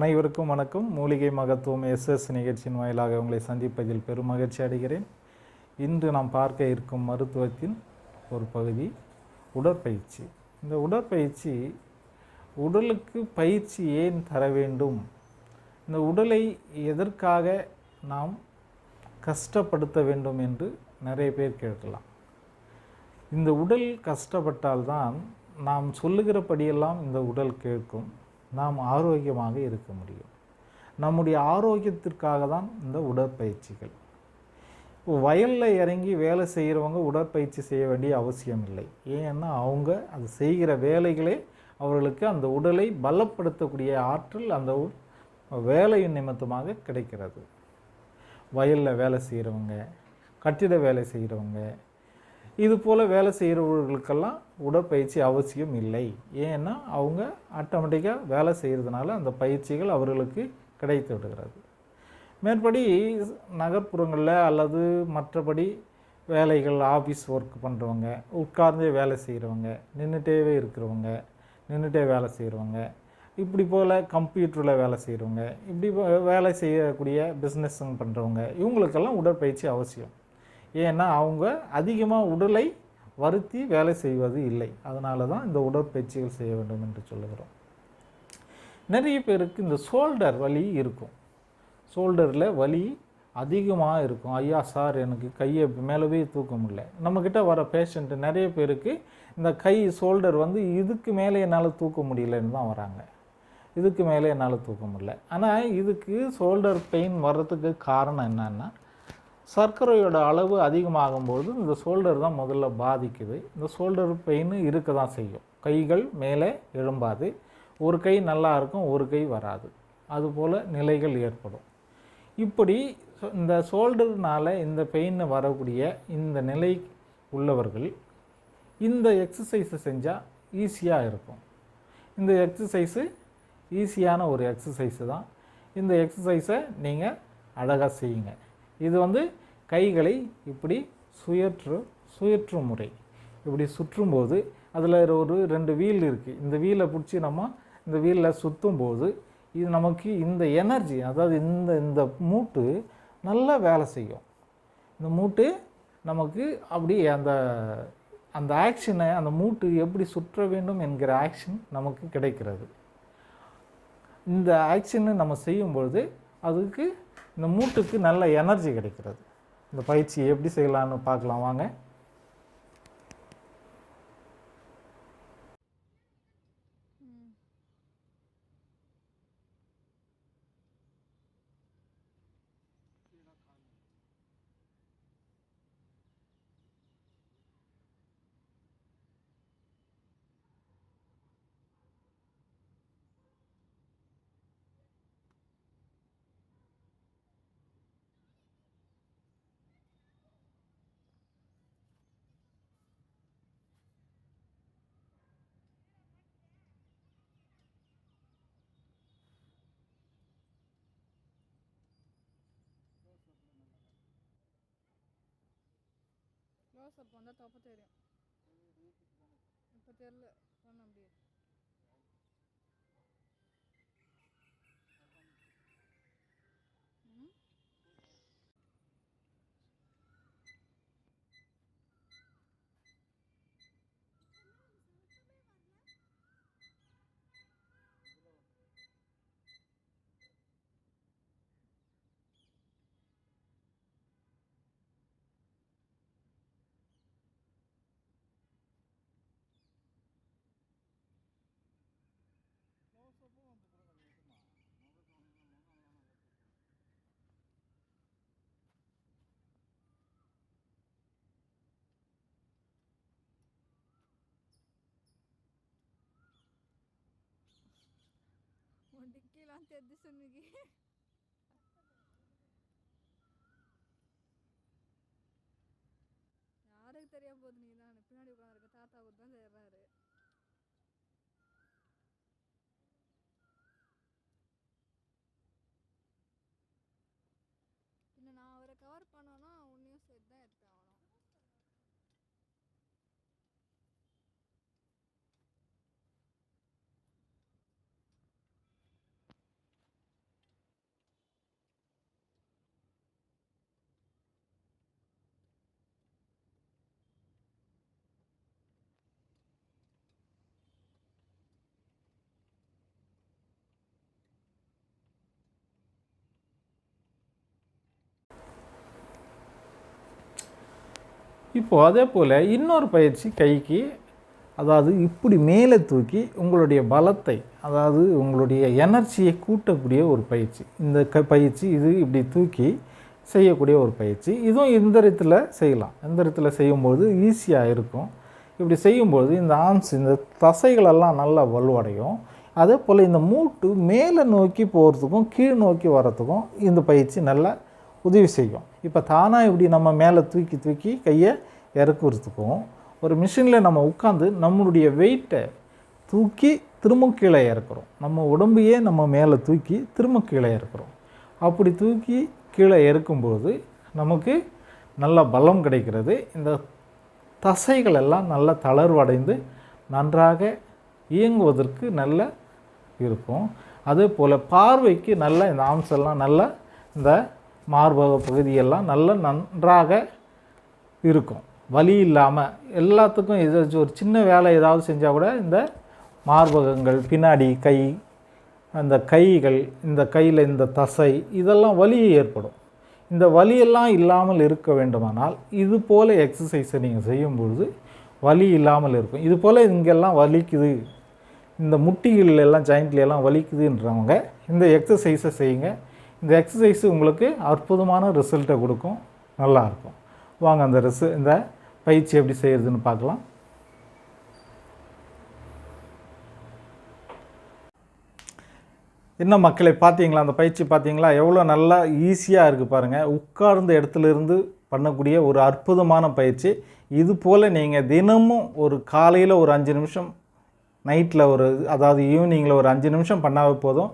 அனைவருக்கும் வணக்கம். மூலிகை மகத்துவம் எஸ்எஸ் நிகழ்ச்சியின் வாயிலாக உங்களை சந்திப்பதில் பெரும் மகிழ்ச்சி அடைகிறேன். இன்று நாம் பார்க்க இருக்கும் மருத்துவத்தின் ஒரு பகுதி உடற்பயிற்சி. இந்த உடற்பயிற்சி உடலுக்கு பயிற்சி ஏன் தர வேண்டும்? இந்த உடலை எதற்காக நாம் கஷ்டப்படுத்த வேண்டும் என்று நிறைய பேர் கேட்கலாம். இந்த உடல் கஷ்டப்பட்டால்தான் நாம் சொல்லுகிறபடியெல்லாம் இந்த உடல் கேட்கும். நாம் ஆரோக்கியமாக இருக்க முடியும். நம்முடைய ஆரோக்கியத்திற்காக தான் இந்த உடற்பயிற்சிகள். வயலில் இறங்கி வேலை செய்கிறவங்க உடற்பயிற்சி செய்ய வேண்டிய அவசியம் இல்லை. ஏன்னா அவங்க அது செய்கிற வேலைகளே அவர்களுக்கு அந்த உடலை பலப்படுத்தக்கூடிய ஆற்றல் அந்த வேலையின் நிமித்தமாக கிடைக்கிறது. வயலில் வேலை செய்கிறவங்க கட்டிட வேலை செய்கிறவங்க இது போல் வேலை செய்கிறவர்களுக்கெல்லாம் உடற்பயிற்சி அவசியம் இல்லை. ஏன்னா அவங்க ஆட்டோமேட்டிக்காக வேலை செய்கிறதுனால அந்த பயிற்சிகள் அவர்களுக்கு கிடைத்து விடுகிறது. மேற்படி நகர்ப்புறங்களில் அல்லது மற்றபடி வேலைகள் ஆஃபீஸ் ஒர்க் பண்ணுறவங்க உட்கார்ந்தே வேலை செய்கிறவங்க நின்றுட்டேவே இருக்கிறவங்க நின்றுட்டே வேலை செய்கிறவங்க இப்படி போல் கம்ப்யூட்டரில் வேலை செய்கிறவங்க இப்படி வேலை செய்யக்கூடிய பிஸ்னஸ் பண்ணுறவங்க இவங்களுக்கெல்லாம் உடற்பயிற்சி அவசியம். ஏன்னா அவங்க அதிகமாக உடலை வருத்தி வேலை செய்வது இல்லை. அதனால தான் இந்த உடற்பயிற்சிகள் செய்ய வேண்டும் என்று சொல்லுகிறோம். நிறைய பேருக்கு இந்த ஷோல்டர் வலி இருக்கும். ஷோல்டரில் வலி அதிகமாக இருக்கும். ஐயா சார் எனக்கு கையை மேலவே தூக்க முடியல. நம்மக்கிட்ட வர பேஷண்ட்டு நிறைய பேருக்கு இந்த கை ஷோல்டர் வந்து இதுக்கு மேலே என்னால் தூக்க முடியலன்னு தான் வராங்க. இதுக்கு மேலே என்னால் தூக்க முடியல. ஆனால் இதுக்கு ஷோல்டர் பெயின் வர்றதுக்கு காரணம் என்னன்னா சர்க்கரையோட அளவு அதிகமாகும்போது இந்த ஷோல்டர் தான் முதல்ல பாதிக்குது. இந்த ஷோல்டர் பெயின் இருக்க தான் செய்யும். கைகள் மேலே எழும்பாது. ஒரு கை நல்லா இருக்கும் ஒரு கை வராது. அதுபோல் நிலைகள் ஏற்படும். இப்படி இந்த ஷோல்டர்னால் இந்த பெயின் வரக்கூடிய இந்த நிலை உள்ளவர்கள் இந்த எக்ஸசைஸை செஞ்சால் ஈஸியாக இருக்கும். இந்த எக்ஸசைஸு ஈஸியான ஒரு எக்ஸசைஸு தான். இந்த எக்ஸசைஸை நீங்கள் அழகாக செய்யுங்க. இது வந்து கைகளை இப்படி சுயற்று சுயற்று முறை. இப்படி சுற்றும்போது அதில் ஒரு ரெண்டு வீல் இருக்குது இந்த வீலை பிடிச்சி நம்ம இந்த வீலில் சுற்றும் போது இது நமக்கு இந்த எனர்ஜி அதாவது இந்த இந்த மூட்டு நல்லா வேலை செய்யும். இந்த மூட்டு நமக்கு அப்படி அந்த அந்த ஆக்ஷனை அந்த மூட்டு எப்படி சுற்ற வேண்டும் என்கிற ஆக்ஷன் நமக்கு கிடைக்கிறது. இந்த ஆக்ஷனை நம்ம செய்யும்பொழுது அதுக்கு இந்த மூட்டுக்கு நல்ல எனர்ஜி கிடைக்கிறது. இந்த பயிற்சியை எப்படி செய்யலாம்னு பார்க்கலாம். வாங்க. க்ளோஸ் வந்தால் தப்பு தெரியும். இப்போ தெரில பண்ண முடியாது ஒண்டிக்கலாம் தெரிஞ்சு మీకు யாருக்கு தெரியாம போகுது நீ தான் பின்னாடி உட்காந்துருக்க தாத்தாவுக்கு தான் தெரியாரு இப்போது அதே போல் இன்னொரு பயிற்சி கைக்கு அதாவது இப்படி மேலே தூக்கி உங்களுடைய பலத்தை அதாவது உங்களுடைய எனர்ஜியை கூட்டக்கூடிய ஒரு பயிற்சி. இந்த க பயிற்சி இது இப்படி தூக்கி செய்யக்கூடிய ஒரு பயிற்சி. இதுவும் எந்திரத்தில் செய்யலாம். எந்திரத்தில் செய்யும்போது ஈஸியாக இருக்கும். இப்படி செய்யும்போது இந்த ஆம்ஸ் இந்த தசைகளெல்லாம் நல்லா வலுவடையும். அதே போல் இந்த மூட்டு மேலே நோக்கி போகிறதுக்கும் கீழ் நோக்கி வர்றதுக்கும் இந்த பயிற்சி நல்லா உதவி செய்யும். இப்போ தானாக இப்படி நம்ம மேலே தூக்கி தூக்கி கையை இறக்குறதுக்கும் ஒரு மிஷினில் நம்ம உட்காந்து நம்மளுடைய வெயிட்டை தூக்கி திரும்ப கீழே இறக்குறோம். நம்ம உடம்பையே நம்ம மேலே தூக்கி திரும்ப கீழே இறக்குறோம். அப்படி தூக்கி கீழே இறக்கும்போது நமக்கு நல்ல பலம் கிடைக்கிறது. இந்த தசைகள் எல்லாம் நல்ல தளர்வடைந்து நன்றாக இயங்குவதற்கு நல்ல இருக்கும். அதே போல் பார்வைக்கு நல்ல இந்த ஆம்ஸ் எல்லாம் நல்ல இந்த மார்பக பகுதியெல்லாம் நல்ல நன்றாக இருக்கும். வலி இல்லாமல் எல்லாத்துக்கும் ஏதாச்சும் ஒரு சின்ன வேலை ஏதாவது செஞ்சால் கூட இந்த மார்பகங்கள் பின்னாடி கை அந்த கைகள் இந்த கையில் இந்த தசை இதெல்லாம் வலி ஏற்படும். இந்த வலியெல்லாம் இல்லாமல் இருக்க வேண்டுமானால் இது போல் எக்ஸசைஸை நீங்கள் செய்யும்பொழுது வலி இல்லாமல் இருக்கும். இது போல் இங்கெல்லாம் வலிக்குது. இந்த முட்டிகள் எல்லாம் ஜாயிண்ட்ல எல்லாம் வலிக்குதுன்றவங்க இந்த எக்ஸசைஸை செய்யுங்க. இந்த எக்ஸசைஸ் உங்களுக்கு அற்புதமான ரிசல்ட்டை கொடுக்கும். நல்லாயிருக்கும் வாங்க அந்த ரிச இந்த பயிற்சி எப்படி செய்கிறதுன்னு பார்க்கலாம். என்ன மக்களை பார்த்தீங்களா? அந்த பயிற்சி பார்த்தீங்களா? எவ்வளோ நல்லா ஈஸியாக இருக்குது பாருங்கள் உட்கார்ந்த இடத்துல இருந்து பண்ணக்கூடிய ஒரு அற்புதமான பயிற்சி. இது போல் நீங்கள் தினமும் ஒரு காலையில் ஒரு அஞ்சு நிமிஷம் நைட்டில் ஒரு அதாவது ஈவினிங்கில் ஒரு அஞ்சு நிமிஷம் பண்ணாவே போதும்.